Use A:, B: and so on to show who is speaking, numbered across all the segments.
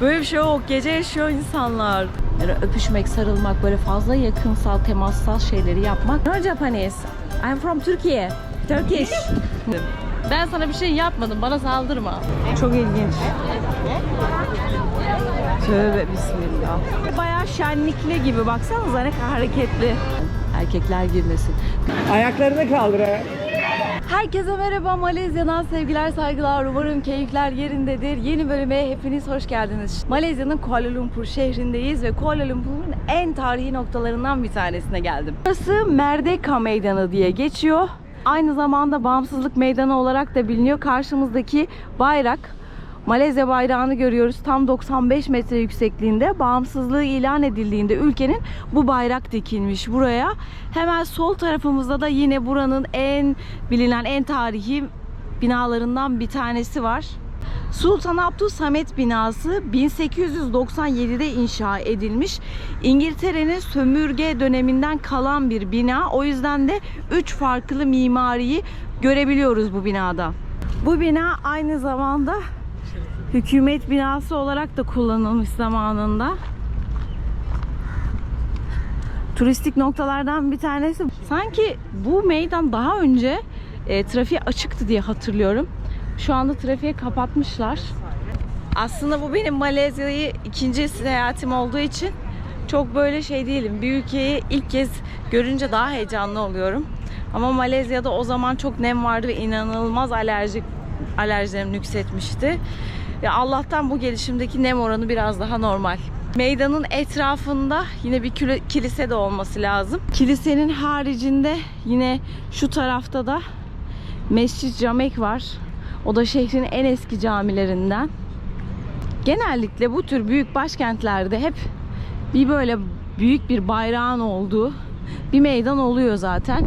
A: Böyle bir şey yok. Gece yaşıyor insanlar. Yani öpüşmek, sarılmak, böyle fazla yakınsal, temassal şeyleri yapmak. No Japanese. I'm from Turkey. Turkish. ben sana bir şey yapmadım. Bana saldırma. Çok ilginç. Tövbe bismillah. Bayağı şenlikli gibi. Baksanıza ne hareketli. Erkekler girmesin.
B: Ayaklarını kaldır.
A: Herkese merhaba Malezya'dan sevgiler saygılar umarım keyifler yerindedir. Yeni bölüme hepiniz hoş geldiniz. Malezya'nın Kuala Lumpur şehrindeyiz ve Kuala Lumpur'un en tarihi noktalarından bir tanesine geldim. Burası Merdeka Meydanı diye geçiyor. Aynı zamanda Bağımsızlık Meydanı olarak da biliniyor. Karşımızdaki bayrak Malezya bayrağını görüyoruz. Tam 95 metre yüksekliğinde bağımsızlığı ilan edildiğinde ülkenin bu bayrak dikilmiş buraya. Hemen sol tarafımızda da yine buranın en bilinen en tarihi binalarından bir tanesi var. Sultan Abdülsamet binası 1897'de inşa edilmiş. İngiltere'nin sömürge döneminden kalan bir bina. O yüzden de 3 farklı mimariyi görebiliyoruz bu binada. Bu bina aynı zamanda hükümet binası olarak da kullanılmış zamanında. Turistik noktalardan bir tanesi. Sanki bu meydan daha önce e, trafiğe açıktı diye hatırlıyorum. Şu anda trafiğe kapatmışlar. Aslında bu benim Malezya'yı ikinci seyahatim olduğu için çok böyle şey değilim. Bir ülkeyi ilk kez görünce daha heyecanlı oluyorum. Ama Malezya'da o zaman çok nem vardı ve inanılmaz alerjik alerjilerim nüksetmişti. Ve Allah'tan bu gelişimdeki nem oranı biraz daha normal. Meydanın etrafında yine bir kilise de olması lazım. Kilisenin haricinde yine şu tarafta da Mescid Camek var. O da şehrin en eski camilerinden. Genellikle bu tür büyük başkentlerde hep bir böyle büyük bir bayrağın olduğu bir meydan oluyor zaten.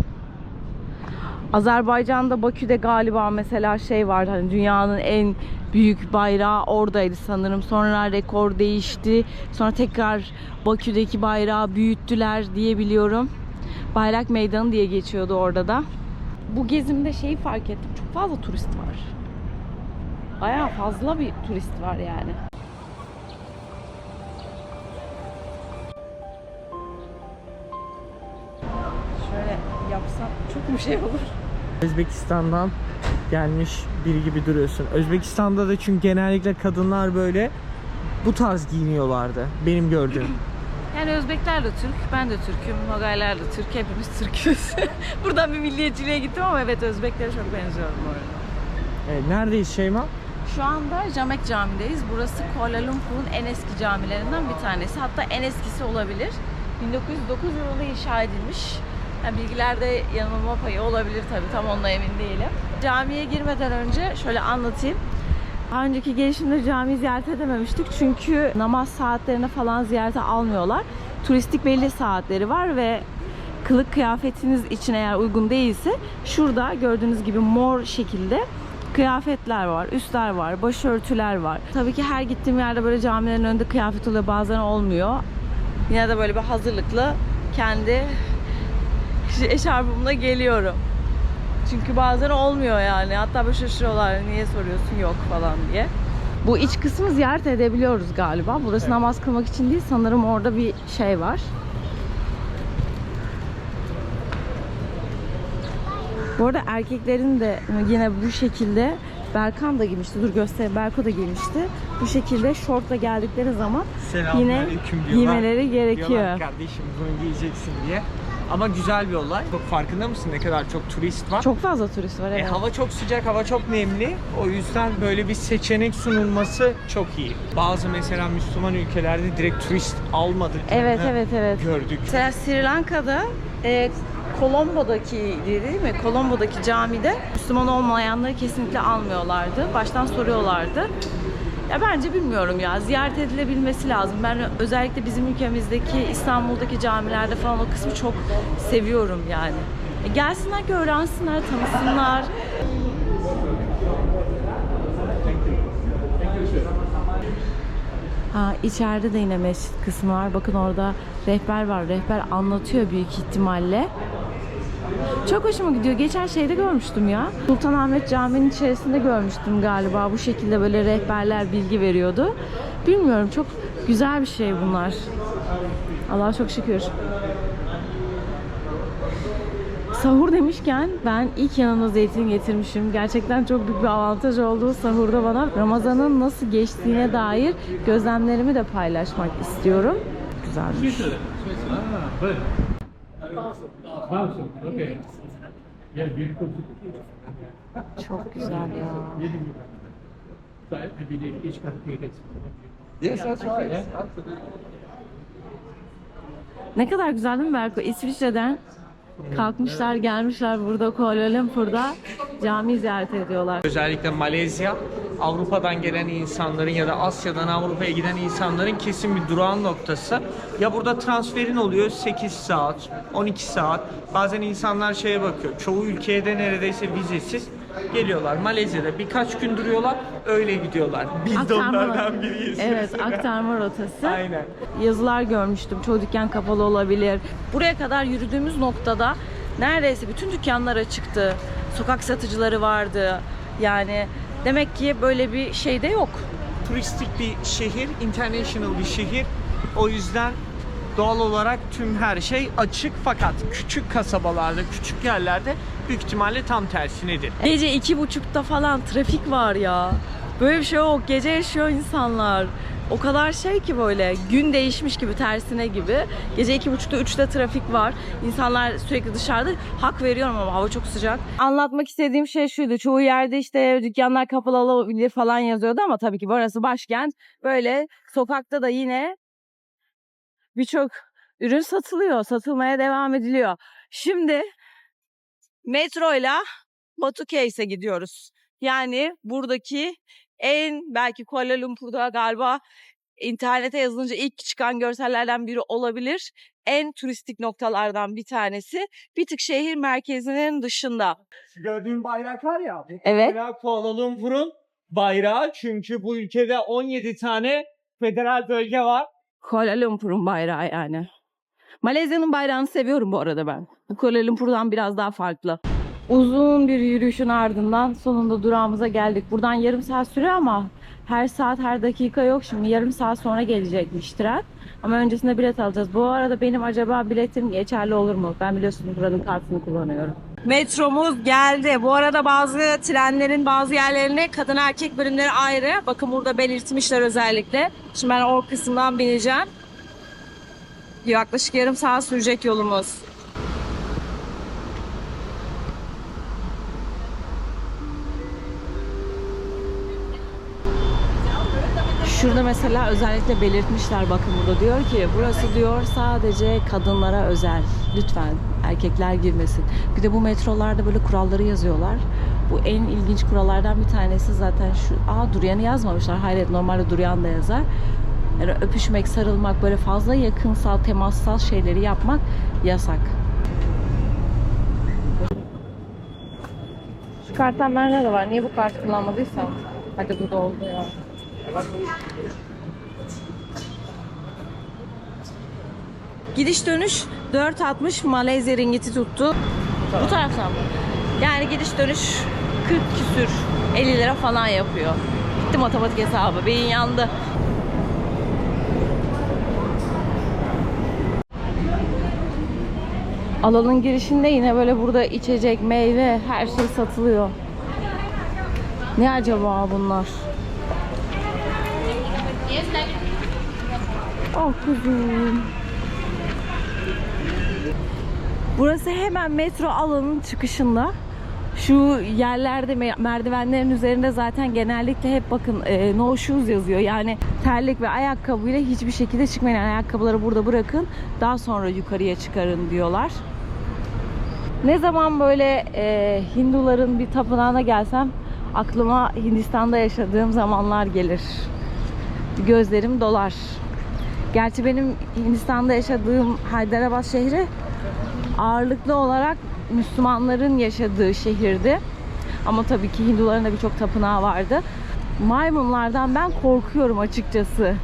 A: Azerbaycan'da Bakü'de galiba mesela şey var hani dünyanın en büyük bayrağı oradaydı sanırım. Sonra rekor değişti. Sonra tekrar Bakü'deki bayrağı büyüttüler diye biliyorum. Bayrak Meydanı diye geçiyordu orada da. Bu gezimde şeyi fark ettim. Çok fazla turist var. Bayağı fazla bir turist var yani. Şöyle yapsam çok mu şey olur?
B: Özbekistan'dan gelmiş biri gibi duruyorsun. Özbekistan'da da çünkü genellikle kadınlar böyle bu tarz giyiniyorlardı. Benim gördüğüm.
A: Yani Özbekler de Türk, ben de Türk'üm, Nogaylar da Türk, hepimiz Türk'üz. Buradan bir milliyetçiliğe gittim ama evet Özbeklere çok benziyorum bu arada.
B: Evet, neredeyiz Şeyma?
A: Şu anda Camek Camii'deyiz. Burası Kuala Lumpur'un en eski camilerinden bir tanesi. Hatta en eskisi olabilir. 1909 yılında inşa edilmiş. Yani bilgilerde yanılma payı olabilir tabii. Tam onunla emin değilim. Camiye girmeden önce şöyle anlatayım. Daha önceki gelişimde camiyi ziyaret edememiştik. Çünkü namaz saatlerine falan ziyarete almıyorlar. Turistik belli saatleri var ve kılık kıyafetiniz için eğer uygun değilse şurada gördüğünüz gibi mor şekilde kıyafetler var, üstler var, başörtüler var. Tabii ki her gittiğim yerde böyle camilerin önünde kıyafet oluyor, bazen olmuyor. Yine de böyle bir hazırlıklı kendi eşarbımla geliyorum. Çünkü bazen olmuyor yani. Hatta böyle şaşırıyorlar niye soruyorsun yok falan diye. Bu iç kısmı ziyaret edebiliyoruz galiba. Burası
B: Evet.
A: namaz kılmak için değil sanırım orada bir şey var. Bu arada erkeklerin de yine bu şekilde Berkan da giymişti. Dur göster. Berko da giymişti. Bu şekilde şortla geldikleri zaman yine giymeleri gerekiyor.
B: Diyorlar kardeşim bunu giyeceksin diye. Ama güzel bir olay. Çok farkında mısın ne kadar çok turist var?
A: Çok fazla turist var
B: E,
A: evet.
B: hava çok sıcak, hava çok nemli. O yüzden böyle bir seçenek sunulması çok iyi. Bazı mesela Müslüman ülkelerde direkt turist almadıklarını
A: Evet evet evet.
B: gördük.
A: Mesela Sri Lanka'da e, Colombo'daki değil mi? Colombo'daki camide Müslüman olmayanları kesinlikle almıyorlardı. Baştan soruyorlardı. Ya bence bilmiyorum ya. Ziyaret edilebilmesi lazım. Ben özellikle bizim ülkemizdeki İstanbul'daki camilerde falan o kısmı çok seviyorum yani. E, gelsinler, ki öğrensinler, tanısınlar. Ha, içeride de yine mescit kısmı var. Bakın orada rehber var. Rehber anlatıyor büyük ihtimalle. Çok hoşuma gidiyor. Geçen şeyde görmüştüm ya. Sultanahmet Camii'nin içerisinde görmüştüm galiba. Bu şekilde böyle rehberler bilgi veriyordu. Bilmiyorum çok güzel bir şey bunlar. Allah'a çok şükür. Sahur demişken ben ilk yanına zeytin getirmişim. Gerçekten çok büyük bir avantaj oldu sahurda bana. Ramazan'ın nasıl geçtiğine dair gözlemlerimi de paylaşmak istiyorum. Güzelmiş.
C: Good. Awesome. Okay. Yeah, beautiful.
A: Çok güzel ya.
D: Yes, that's right.
A: Ne kadar güzel değil mi Berko? İsviçre'den kalkmışlar gelmişler burada Kuala Lumpur'da cami ziyaret ediyorlar.
B: Özellikle Malezya, Avrupa'dan gelen insanların ya da Asya'dan Avrupa'ya giden insanların kesin bir durağan noktası. Ya burada transferin oluyor 8 saat, 12 saat. Bazen insanlar şeye bakıyor. Çoğu ülkeye de neredeyse vizesiz geliyorlar. Malezya'da birkaç gün duruyorlar, öyle gidiyorlar. Biz de
A: Aktarma
B: onlardan
A: rotası.
B: biriyiz.
A: Evet aktarma rotası.
B: Aynen.
A: Yazılar görmüştüm. Çoğu dükkan kapalı olabilir. Buraya kadar yürüdüğümüz noktada neredeyse bütün dükkanlar açıktı. Sokak satıcıları vardı. Yani demek ki böyle bir şey de yok.
B: turistik bir şehir, international bir şehir. O yüzden doğal olarak tüm her şey açık fakat küçük kasabalarda, küçük yerlerde büyük ihtimalle tam tersinedir.
A: Gece iki buçukta falan trafik var ya. Böyle bir şey yok. Gece yaşıyor insanlar. O kadar şey ki böyle gün değişmiş gibi tersine gibi. Gece iki buçukta üçte trafik var. İnsanlar sürekli dışarıda. Hak veriyorum ama hava çok sıcak. Anlatmak istediğim şey şuydu. Çoğu yerde işte dükkanlar kapalı olabilir falan yazıyordu ama tabii ki burası başkent. Böyle sokakta da yine birçok ürün satılıyor. Satılmaya devam ediliyor. Şimdi metroyla Batu Case'e gidiyoruz. Yani buradaki en belki Kuala Lumpur'da galiba internete yazılınca ilk çıkan görsellerden biri olabilir. En turistik noktalardan bir tanesi. Bir tık şehir merkezinin dışında.
B: Gördüğün bayrak var ya. bu
A: Evet.
B: Mesela Kuala Lumpur'un bayrağı çünkü bu ülkede 17 tane federal bölge var.
A: Kuala Lumpur'un bayrağı yani. Malezya'nın bayrağını seviyorum bu arada ben. Bu Kuala Lumpur'dan biraz daha farklı. Uzun bir yürüyüşün ardından sonunda durağımıza geldik. Buradan yarım saat sürüyor ama her saat her dakika yok. Şimdi yarım saat sonra gelecekmiş tren. Ama öncesinde bilet alacağız. Bu arada benim acaba biletim geçerli olur mu? Ben biliyorsunuz buranın kartını kullanıyorum. Metromuz geldi. Bu arada bazı trenlerin bazı yerlerine kadın erkek bölümleri ayrı. Bakın burada belirtmişler özellikle. Şimdi ben o kısımdan bineceğim. Yaklaşık yarım saat sürecek yolumuz. Şurada mesela özellikle belirtmişler bakın burada diyor ki burası diyor sadece kadınlara özel. Lütfen erkekler girmesin. Bir de bu metrolarda böyle kuralları yazıyorlar. Bu en ilginç kurallardan bir tanesi zaten şu. Aa Duryan'ı yazmamışlar. Hayret normalde Duryan da yazar. Yani öpüşmek, sarılmak, böyle fazla yakınsal, temassal şeyleri yapmak yasak. Şu karttan bende de var. Niye bu kartı kullanmadıysam? Hadi bu da oldu ya. Gidiş dönüş 4.60 Malezya ringgiti tuttu. Bu taraftan mı? Yani gidiş dönüş 40 küsür 50 lira falan yapıyor. Gitti matematik hesabı. Beyin yandı. Alanın girişinde yine böyle burada içecek, meyve, her şey satılıyor. Ne acaba bunlar? Ah kuzum. Burası hemen metro alanının çıkışında. Şu yerlerde me- merdivenlerin üzerinde zaten genellikle hep bakın e, no shoes yazıyor. Yani terlik ve ayakkabıyla hiçbir şekilde çıkmayın. Yani ayakkabıları burada bırakın. Daha sonra yukarıya çıkarın diyorlar. Ne zaman böyle e, Hinduların bir tapınağına gelsem aklıma Hindistan'da yaşadığım zamanlar gelir. Gözlerim dolar. Gerçi benim Hindistan'da yaşadığım Hyderabad şehri ağırlıklı olarak Müslümanların yaşadığı şehirdi. Ama tabii ki Hinduların da birçok tapınağı vardı. Maymunlardan ben korkuyorum açıkçası.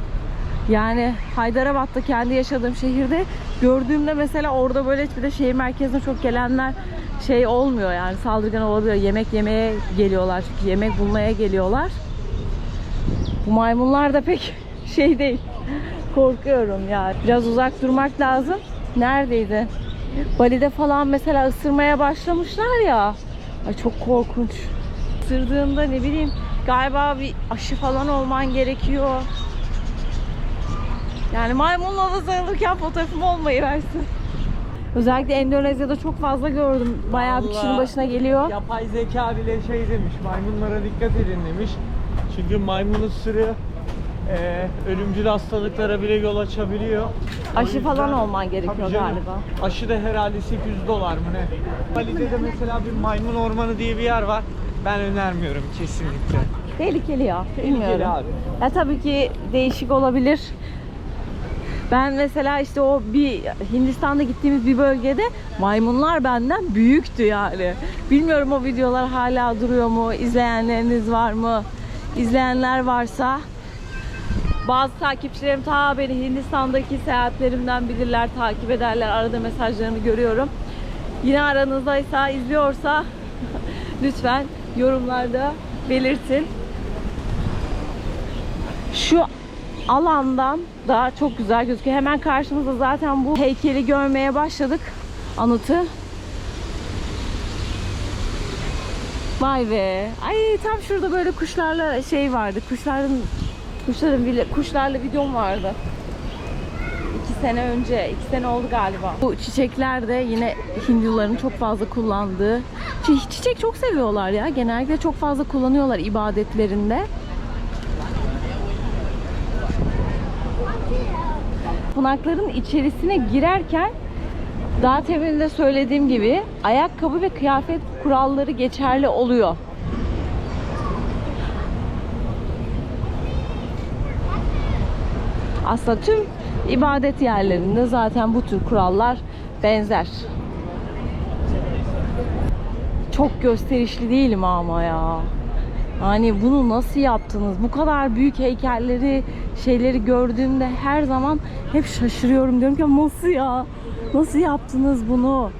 A: Yani Hyderabad'da kendi yaşadığım şehirde gördüğümde mesela orada böyle bir de şehir merkezine çok gelenler şey olmuyor yani saldırgan olabiliyor. Yemek yemeye geliyorlar çünkü yemek bulmaya geliyorlar. Bu maymunlar da pek şey değil. Korkuyorum ya. Biraz uzak durmak lazım. Neredeydi? Bali'de falan mesela ısırmaya başlamışlar ya. Ay çok korkunç. Isırdığında ne bileyim galiba bir aşı falan olman gerekiyor. Yani maymunla da sarılırken fotoğrafım olmayı versin. Özellikle Endonezya'da çok fazla gördüm. Bayağı bir kişinin başına geliyor.
B: Yapay zeka bile şey demiş, maymunlara dikkat edin demiş. Çünkü maymun ısırığı e, ölümcül hastalıklara bile yol açabiliyor.
A: Aşı
B: yüzden-
A: falan olman gerekiyor
B: canım.
A: galiba.
B: Aşı da herhalde 800 dolar mı ne? Bali'de de mesela bir maymun ormanı diye bir yer var. Ben önermiyorum kesinlikle.
A: Tehlikeli ya. Bilmiyorum.
B: Tehlikeli abi.
A: Ya tabii ki değişik olabilir. Ben mesela işte o bir Hindistan'da gittiğimiz bir bölgede maymunlar benden büyüktü yani. Bilmiyorum o videolar hala duruyor mu? İzleyenleriniz var mı? İzleyenler varsa bazı takipçilerim ta beni Hindistan'daki seyahatlerimden bilirler, takip ederler. Arada mesajlarını görüyorum. Yine aranızdaysa, izliyorsa lütfen yorumlarda belirtin. Şu alandan da çok güzel gözüküyor. Hemen karşımızda zaten bu heykeli görmeye başladık. Anıtı. Vay be. Ay tam şurada böyle kuşlarla şey vardı. Kuşların kuşların bile kuşlarla videom vardı. İki sene önce, iki sene oldu galiba. Bu çiçekler de yine Hinduların çok fazla kullandığı. Çi- Çiçek çok seviyorlar ya. Genellikle çok fazla kullanıyorlar ibadetlerinde. Tapınakların içerisine girerken daha temin de söylediğim gibi ayakkabı ve kıyafet kuralları geçerli oluyor. Aslında tüm ibadet yerlerinde zaten bu tür kurallar benzer. Çok gösterişli değilim ama ya. Hani bunu nasıl yaptınız? Bu kadar büyük heykelleri, şeyleri gördüğümde her zaman hep şaşırıyorum. Diyorum ki nasıl ya? Nasıl yaptınız bunu?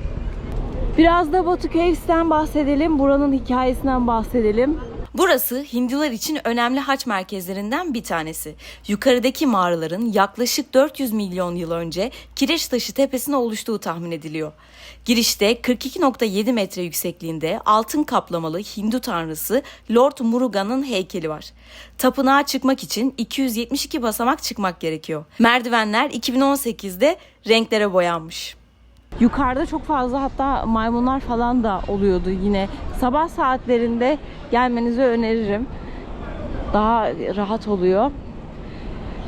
A: Biraz da Batu Caves'ten bahsedelim. Buranın hikayesinden bahsedelim.
E: Burası Hindular için önemli haç merkezlerinden bir tanesi. Yukarıdaki mağaraların yaklaşık 400 milyon yıl önce Kireç Taşı tepesine oluştuğu tahmin ediliyor. Girişte 42.7 metre yüksekliğinde altın kaplamalı Hindu tanrısı Lord Murugan'ın heykeli var. Tapınağa çıkmak için 272 basamak çıkmak gerekiyor. Merdivenler 2018'de renklere boyanmış.
A: Yukarıda çok fazla hatta maymunlar falan da oluyordu yine. Sabah saatlerinde gelmenizi öneririm. Daha rahat oluyor.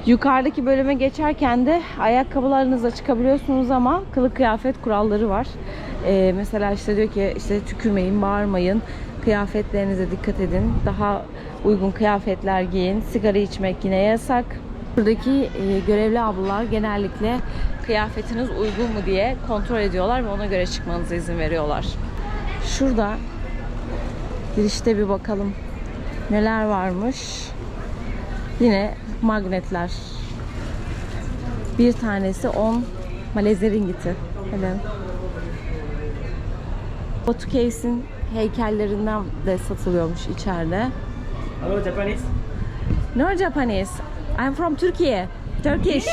A: Yukarıdaki bölüme geçerken de ayakkabılarınızla çıkabiliyorsunuz ama kılık kıyafet kuralları var. Ee, mesela işte diyor ki işte tükürmeyin, bağırmayın, kıyafetlerinize dikkat edin. Daha uygun kıyafetler giyin. Sigara içmek yine yasak. Buradaki e, görevli ablalar genellikle kıyafetiniz uygun mu diye kontrol ediyorlar ve ona göre çıkmanıza izin veriyorlar. Şurada girişte bir bakalım neler varmış. Yine magnetler. Bir tanesi 10 Malezya ringiti. Hele. Batu Caves'in heykellerinden de satılıyormuş içeride.
F: Hello, Japanese.
A: No Japanese. I'm from Turkey. Turkish.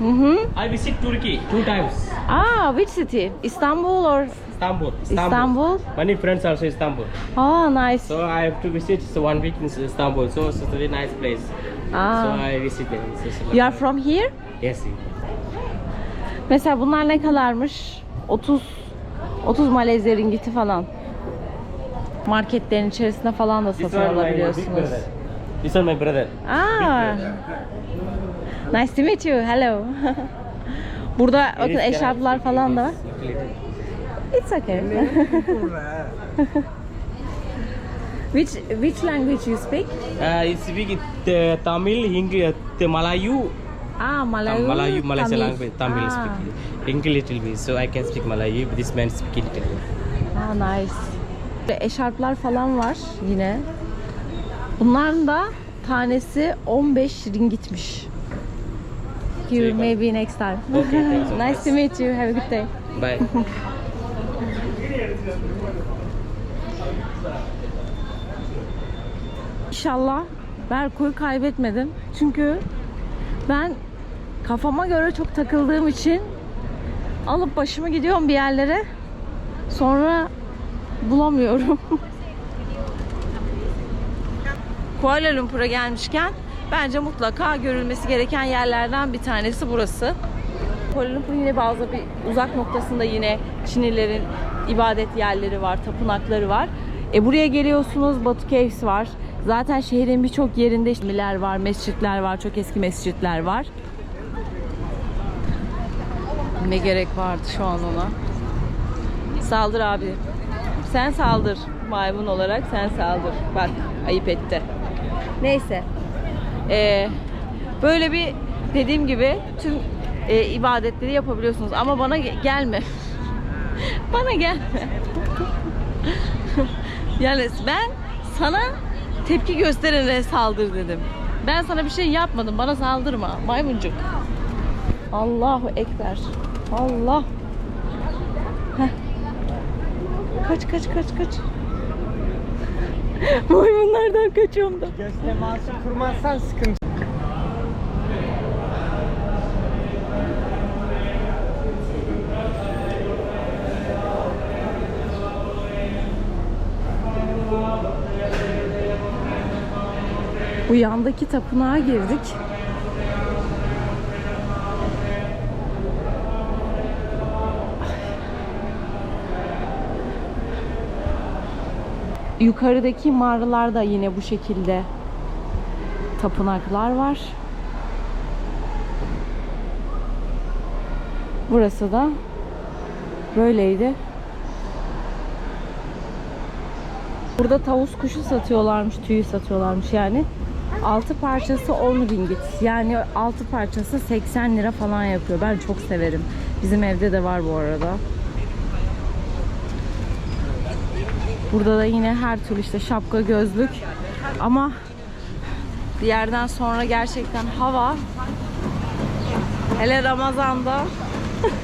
A: Mhm.
F: I visit Turkey two times.
A: Ah, which city? Istanbul or
F: Istanbul.
A: Istanbul?
F: Many friends also Istanbul.
A: Oh, nice.
F: So I have to visit so one week in Istanbul. So it's a very nice place. So
A: Ah.
F: I visit just
A: You are from here?
F: Yes.
A: Mesela bunlar ne kadarmış? 30 30 Malezya ringiti falan. Marketlerin içerisinde falan da
F: This
A: satın
F: one my big
A: alabiliyorsunuz.
F: brother. This one my brother.
A: Ah. Nice to meet you. Hello. Burada bakın eşarplar falan da var.
F: It's
A: okay. which which language you speak?
F: Uh, I speak uh, Tamil, English, uh, Malayu,
A: Ah, Malayu.
F: Tam- Malayu, Malaysia
A: Tamil.
F: language, Tamil
A: Ah.
F: speaking. English little bit, so I can speak Malayu. This man speak little bit.
A: Ah, nice. Eşarplar falan var yine. Bunların da tanesi 15 ringitmiş. Thank you. Maybe next time.
F: Okay, thanks
A: nice to meet you. Have a good day.
F: Bye.
A: İnşallah Berko'yu kaybetmedim. Çünkü ben kafama göre çok takıldığım için alıp başımı gidiyorum bir yerlere. Sonra bulamıyorum. Kuala Lumpur'a gelmişken bence mutlaka görülmesi gereken yerlerden bir tanesi burası. Kuala Lumpur yine bazı bir uzak noktasında yine Çinlilerin ibadet yerleri var, tapınakları var. E buraya geliyorsunuz, Batu Caves var. Zaten şehrin birçok yerinde camiler var, mescitler var, çok eski mescitler var. Ne gerek vardı şu an ona? Saldır abi. Sen saldır. Maymun olarak sen saldır. Bak ayıp etti. Neyse. Ee, böyle bir dediğim gibi tüm e, ibadetleri yapabiliyorsunuz. Ama bana ge- gelme. bana gelme. yani ben sana tepki gösterene saldır dedim. Ben sana bir şey yapmadım. Bana saldırma. Maymuncuk. Allahu Ekber. Allah. Heh. Kaç kaç kaç kaç. Maymunlardan kaçıyorum da.
B: Göz teması kurmazsan sıkıntı.
A: Bu yandaki tapınağa girdik. Yukarıdaki mağaralarda yine bu şekilde tapınaklar var. Burası da böyleydi. Burada tavus kuşu satıyorlarmış, tüyü satıyorlarmış yani. 6 parçası 10 ringgit. Yani 6 parçası 80 lira falan yapıyor. Ben çok severim. Bizim evde de var bu arada. Burada da yine her türlü işte şapka, gözlük. Ama bir yerden sonra gerçekten hava hele Ramazan'da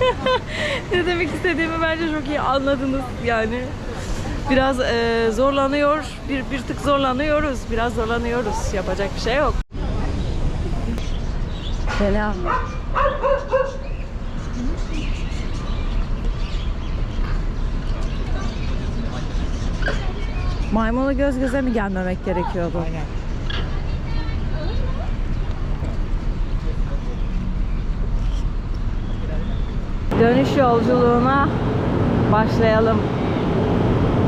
A: ne demek istediğimi bence çok iyi anladınız yani. Biraz e, zorlanıyor, bir, bir tık zorlanıyoruz, biraz zorlanıyoruz. Yapacak bir şey yok. Selam. Maymuna göz göze mi gelmemek gerekiyordu?
B: Aynen.
A: Dönüş yolculuğuna başlayalım.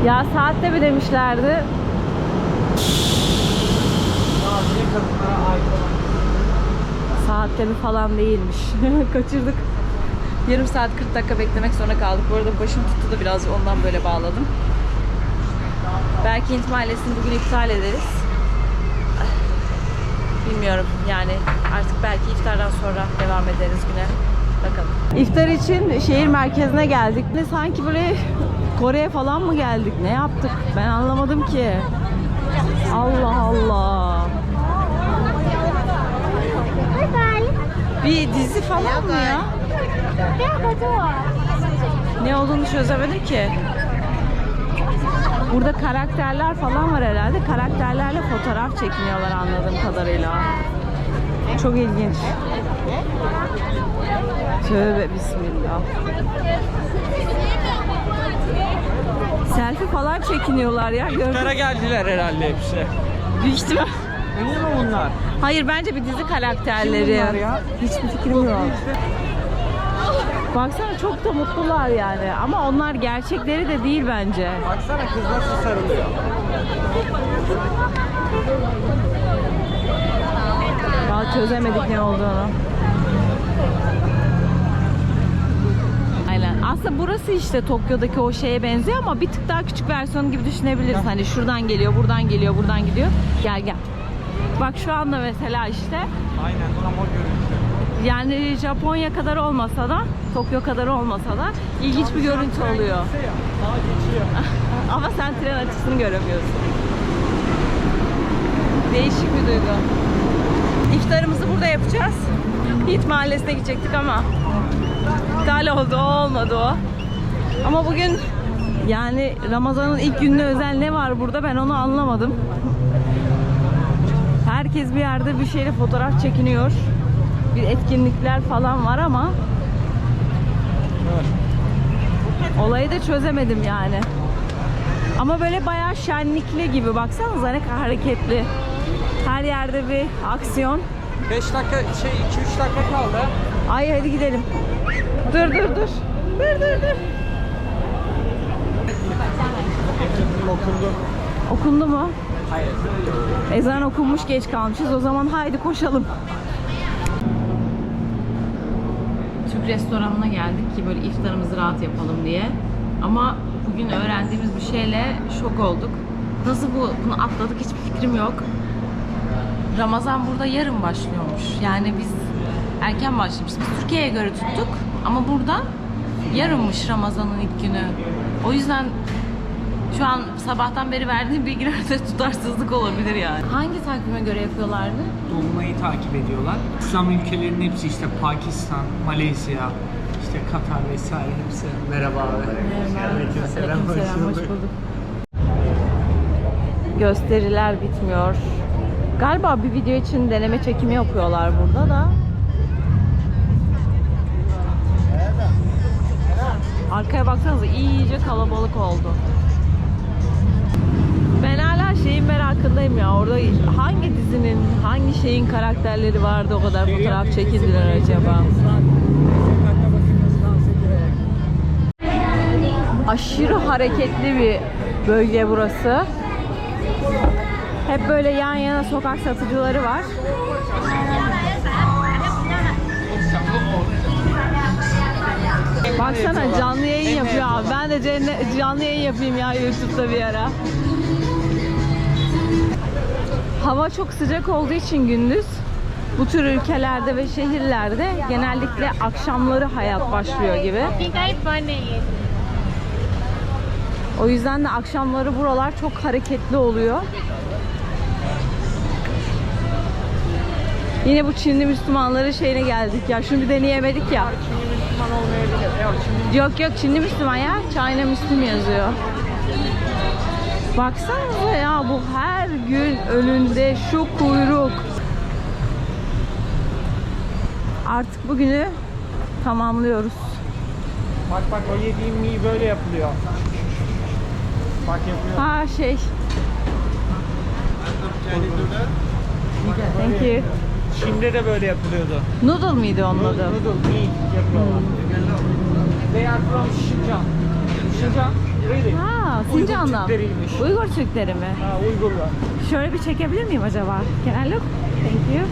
A: Ya saatte mi demişlerdi? Saatte mi falan değilmiş. Kaçırdık. Yarım saat 40 dakika beklemek zorunda kaldık. Bu arada başım tuttu da biraz ondan böyle bağladım. Belki Hint mahallesini bugün iptal ederiz. Bilmiyorum yani artık belki iftardan sonra devam ederiz güne. Bakalım. İftar için şehir merkezine geldik. Ne sanki böyle Kore'ye falan mı geldik? Ne yaptık? Ben anlamadım ki. Allah Allah. Bir dizi falan mı ya? Ne olduğunu çözemedim ki. Burada karakterler falan var herhalde. Karakterlerle fotoğraf çekiniyorlar anladığım kadarıyla. Çok ilginç. Tövbe bismillah. Selfie falan çekiniyorlar ya.
B: Kara geldiler herhalde hepsi.
A: Büyük ihtimal.
B: Ünlü mü bunlar?
A: Hayır bence bir dizi karakterleri.
B: Kim bunlar ya?
A: Hiçbir fikrim yok. Baksana çok da mutlular yani. Ama onlar gerçekleri de değil bence.
B: Baksana kız nasıl sarılıyor.
A: Daha çözemedik ne olduğunu. Aynen. Aslında burası işte Tokyo'daki o şeye benziyor ama bir tık daha küçük versiyonu gibi düşünebiliriz. Hani şuradan geliyor, buradan geliyor, buradan gidiyor. Gel gel. Bak şu anda mesela işte
B: Aynen tam o görüntü.
A: Yani Japonya kadar olmasa da Tokyo kadar olmasa da ilginç bir görüntü oluyor. Ama sen tren açısını göremiyorsun. Değişik bir duygu. İftarımızı burada yapacağız. Hit mahallesine gidecektik ama iptal oldu, o olmadı o. Ama bugün yani Ramazan'ın ilk gününe özel ne var burada ben onu anlamadım. Herkes bir yerde bir şeyle fotoğraf çekiniyor. Bir etkinlikler falan var ama olayı da çözemedim yani. Ama böyle bayağı şenlikli gibi baksanıza ne kadar hareketli. Her yerde bir aksiyon.
B: 5 dakika şey 2-3 dakika kaldı.
A: Ay hadi gidelim. Dur dur dur. Dur dur dur.
B: Okundu.
A: Okundu mu?
B: Hayır.
A: Ezan okunmuş geç kalmışız. O zaman haydi koşalım. Türk restoranına geldik ki böyle iftarımızı rahat yapalım diye. Ama bugün öğrendiğimiz bir şeyle şok olduk. Nasıl bu bunu atladık hiçbir fikrim yok. Ramazan burada yarın başlıyormuş. Yani biz erken başlamışız. Biz Türkiye'ye göre tuttuk ama burada yarınmış Ramazan'ın ilk günü. O yüzden şu an sabahtan beri verdiğim bilgilerde tutarsızlık olabilir yani. Hangi takvime göre yapıyorlardı?
B: Dolunay'ı takip ediyorlar. İslam ülkelerinin hepsi işte Pakistan, Malezya, işte Katar vesaire hepsi. Merhaba abi. Hoş
A: Aleykümselam, hoş
B: bulduk.
A: Gösteriler bitmiyor. Galiba bir video için deneme çekimi yapıyorlar burada da. Arkaya baksanıza iyice kalabalık oldu. Ben hala şeyin merakındayım ya. Orada hangi dizinin, hangi şeyin karakterleri vardı o kadar fotoğraf çekildiler acaba? Aşırı hareketli bir bölge burası. Hep böyle yan yana sokak satıcıları var. Baksana canlı yayın yapıyor abi. Ben de canlı yayın yapayım ya YouTube'da bir ara. Hava çok sıcak olduğu için gündüz bu tür ülkelerde ve şehirlerde genellikle akşamları hayat başlıyor gibi. O yüzden de akşamları buralar çok hareketli oluyor. Yine bu Çinli Müslümanların şeyine geldik ya. Şunu bir deneyemedik ya.
B: Müslüman olmayabilir. Yok
A: yok Çinli Müslüman ya. China Müslüm yazıyor. Baksanıza ya bu her gün önünde şu kuyruk. Artık bugünü tamamlıyoruz.
B: bak bak o yediğim mi böyle yapılıyor. Bak yapıyor.
A: Ha şey. Thank you.
B: Çin'de de böyle yapılıyordu.
A: Noodle mıydı onun adı?
B: Noodle meat yapıyorlar. They are from Şincan. Şincan? Really?
A: Ha,
B: Uygur
A: Sincan'dan.
B: Türkleriymiş.
A: Uygur Türkleri mi?
B: Ha, Uygurlar.
A: Şöyle bir çekebilir miyim acaba? I look? Thank you.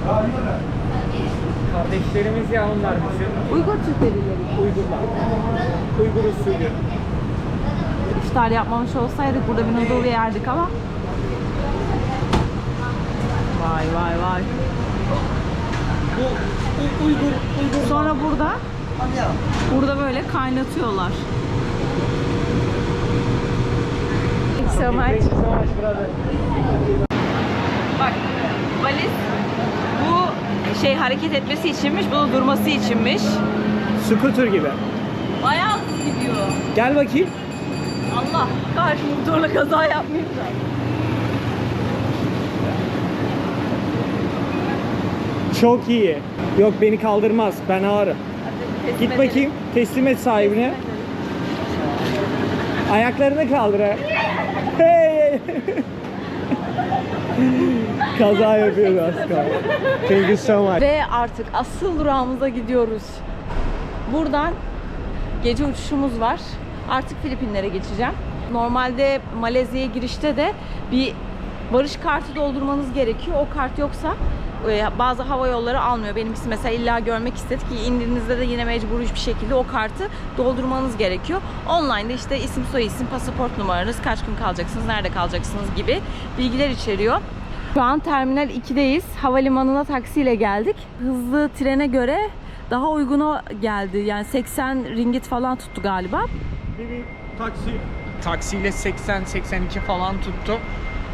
B: Kardeşlerimiz ya onlar bizim.
A: Uygur Türkleri.
B: Uygurlar. Uygur usulü.
A: İftar yapmamış olsaydık burada bir noodle yerdik ama. Vay vay vay.
B: Bu Uygur, Uygur.
A: Sonra burada burada böyle kaynatıyorlar. Thank you so much. Bak valiz bu şey hareket etmesi içinmiş, bu durması içinmiş.
B: Scooter gibi.
A: Bayağı hızlı gidiyor.
B: Gel bakayım.
A: Allah karşı motorla kaza yapmayayım da.
B: Çok iyi. Yok beni kaldırmaz. Ben ağırım.
A: Teslim
B: Git
A: edelim.
B: bakayım. Teslim et sahibine. Ayaklarını kaldır! Kaza yapıyordu az kaldı. Thank you so much.
A: Ve artık asıl durağımıza gidiyoruz. Buradan gece uçuşumuz var. Artık Filipinlere geçeceğim. Normalde Malezya'ya girişte de bir varış kartı doldurmanız gerekiyor. O kart yoksa bazı hava yolları almıyor. Benimkisi mesela illa görmek istedi ki indiğinizde de yine mecbur bir şekilde o kartı doldurmanız gerekiyor. Online'da işte isim soy isim, pasaport numaranız, kaç gün kalacaksınız, nerede kalacaksınız gibi bilgiler içeriyor. Şu an Terminal 2'deyiz. Havalimanına taksiyle geldik. Hızlı trene göre daha uyguna geldi. Yani 80 ringgit falan tuttu galiba.
B: Taksi. Taksiyle 80-82 falan tuttu.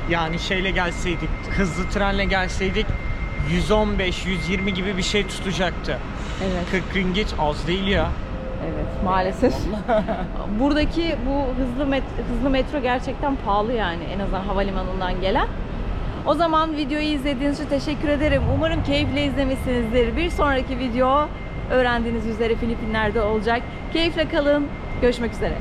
B: Yani şeyle gelseydik, hızlı trenle gelseydik 115-120 gibi bir şey tutacaktı.
A: Evet.
B: 40 ringgit az değil ya.
A: Evet maalesef. Buradaki bu hızlı met- hızlı metro gerçekten pahalı yani en azından havalimanından gelen. O zaman videoyu izlediğiniz için teşekkür ederim. Umarım keyifle izlemişsinizdir. Bir sonraki video öğrendiğiniz üzere Filipinler'de olacak. Keyifle kalın. Görüşmek üzere.